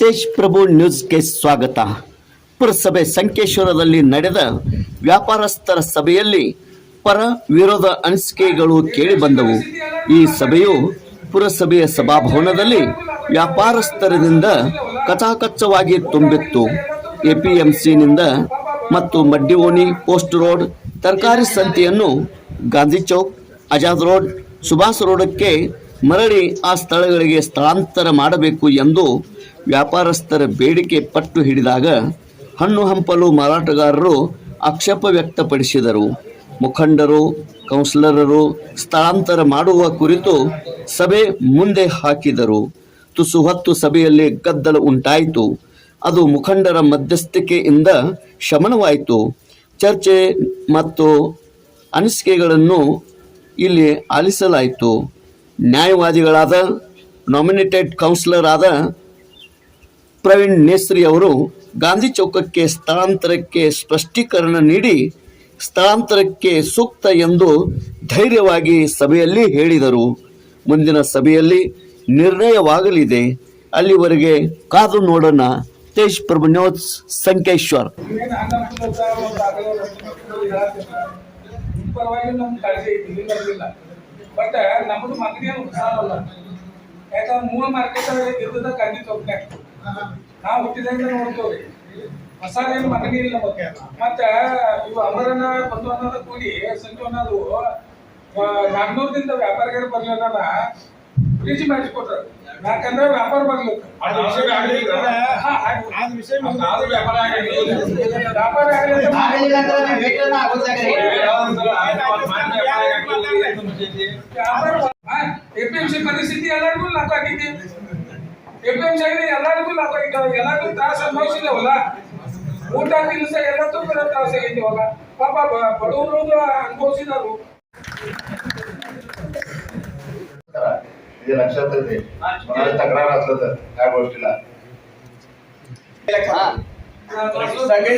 ತೇಜ್ ಪ್ರಭು ನ್ಯೂಸ್ಗೆ ಸ್ವಾಗತ. ಪುರಸಭೆ ಸಂಕೇಶ್ವರದಲ್ಲಿ ನಡೆದ ವ್ಯಾಪಾರಸ್ಥರ ಸಭೆಯಲ್ಲಿ ಪರ ವಿರೋಧ ಅನಿಸಿಕೆಗಳು ಕೇಳಿಬಂದವು. ಈ ಸಭೆಯು ಪುರಸಭೆಯ ಸಭಾಭವನದಲ್ಲಿ ವ್ಯಾಪಾರಸ್ಥರದಿಂದ ಕಚಾಕಚ್ಚವಾಗಿ ತುಂಬಿತ್ತು. ಎಪಿಎಂಸಿನಿಂದ ಮತ್ತು ಮಡ್ಡಿಓಣಿ ಪೋಸ್ಟ್ ರೋಡ್ ತರಕಾರಿ ಸಂತೆಯನ್ನು ಗಾಂಧಿ ಚೌಕ್, ಆಜಾದ್ ರೋಡ್, ಸುಭಾಷ್ ರೋಡಕ್ಕೆ ಮರಳಿ ಆ ಸ್ಥಳಗಳಿಗೆ ಸ್ಥಳಾಂತರ ಮಾಡಬೇಕು ಎಂದು ವ್ಯಾಪಾರಸ್ಥರ ಬೇಡಿಕೆ ಪಟ್ಟು ಹಿಡಿದಾಗ ಹಣ್ಣು ಹಂಪಲು ಮಾರಾಟಗಾರರು ಆಕ್ಷೇಪ ವ್ಯಕ್ತಪಡಿಸಿದರು. ಮುಖಂಡರು, ಕೌನ್ಸಿಲರರು ಸ್ಥಳಾಂತರ ಮಾಡುವ ಕುರಿತು ಸಭೆ ಮುಂದೆ ಹಾಕಿದರು. ತುಸು ಹೊತ್ತು ಸಭೆಯಲ್ಲಿ ಗದ್ದಲ ಉಂಟಾಯಿತು. ಅದು ಮುಖಂಡರ ಮಧ್ಯಸ್ಥಿಕೆಯಿಂದ ಶಮನವಾಯಿತು. ಚರ್ಚೆ ಮತ್ತು ಅನಿಸಿಕೆಗಳನ್ನು ಇಲ್ಲಿ ಆಲಿಸಲಾಯಿತು. ನ್ಯಾಯವಾದಿಗಳಾದ ನಾಮಿನೇಟೆಡ್ ಕೌನ್ಸಿಲರ್ ಆದ ಪ್ರವೀಣ್ ನೇಸ್ರಿ ಅವರು ಗಾಂಧಿ ಚೌಕಕ್ಕೆ ಸ್ಥಳಾಂತರಕ್ಕೆ ಸ್ಪಷ್ಟೀಕರಣ ನೀಡಿ ಸ್ಥಳಾಂತರಕ್ಕೆ ಸೂಕ್ತ ಎಂದು ಧೈರ್ಯವಾಗಿ ಸಭೆಯಲ್ಲಿ ಹೇಳಿದರು. ಮುಂದಿನ ಸಭೆಯಲ್ಲಿ ನಿರ್ಣಯವಾಗಲಿದೆ. ಅಲ್ಲಿವರೆಗೆ ಕಾದು ನೋಡೋಣ. ತೇಜ್ ಪ್ರಭು ನ್ಯೂಸ್, ಸಂಕೇಶ್ವರ್. ಪರವಾಗಿ ಇಲ್ಲಿ. ಬರಲಿಲ್ಲ ಬಟ್ ನಮ್ಮದು ಮಗನೇ ಅಲ್ಲ ಯಾಕಂದ್ರೆ ಮೂಲ ಮಾರ್ಕೆಟ್ ಇದ್ದದ ಖಂಡಿತ ಚೌಕ್ನ್ಯಾಗ ನಾವು ಹುಟ್ಟಿದಂಗ ನೋಡ್ತೇವ್ರಿ ಹೊಸ ಏನು ಮಗನೇ ಇಲ್ಲ ಮತ್ತೆ ಮತ್ತೆ ಇವು ಅಮರನ ಬಂದು ಅನ್ನೋದ ಕೂಡಿ ಸಂಜು ಅನ್ನೋದು ನಾಗ್ನೂರದಿಂದ ವ್ಯಾಪಾರಿಗರು ಬರ್ಲಿಲ್ಲ ಫ್ರಿಜ್ ಮಾಡಿಸ್ಕೊಟ್ರು ಯಾಕಂದ್ರೆ ವ್ಯಾಪಾರ ಬರ್ಲಿ. ವ್ಯಾಪಾರ ಆಗಲಿಲ್ಲ. ಎಪಿಎಂಸಿ ಪರಿಸ್ಥಿತಿ ಎಲ್ಲರಿಗೂ ಲಾಭ ಆಗೈತಿ ಎಪಿಎಂಸಿ ಆಗಿದೆ ಎಲ್ಲರಿಗೂ ಲಾಭ ಆಗೈತೆ ಎಲ್ಲರಿಗೂ ತ್ರಾಸ ಅನುಭವಿಸಿದೇವಲ್ಲ ಊಟ ತಿನ್ಸ ಎಲ್ಲದಕ್ಕೂ ಕೂಡ ತ್ರಾಸ ಆಗೈತಿವಲ್ಲ ಪಾಪ ಬ- ಬಡವರು ಅನುಭವಿಸಿದಾರು हे लक्षात येते मला तक्रार असलं तर काय गोष्टीला सगळे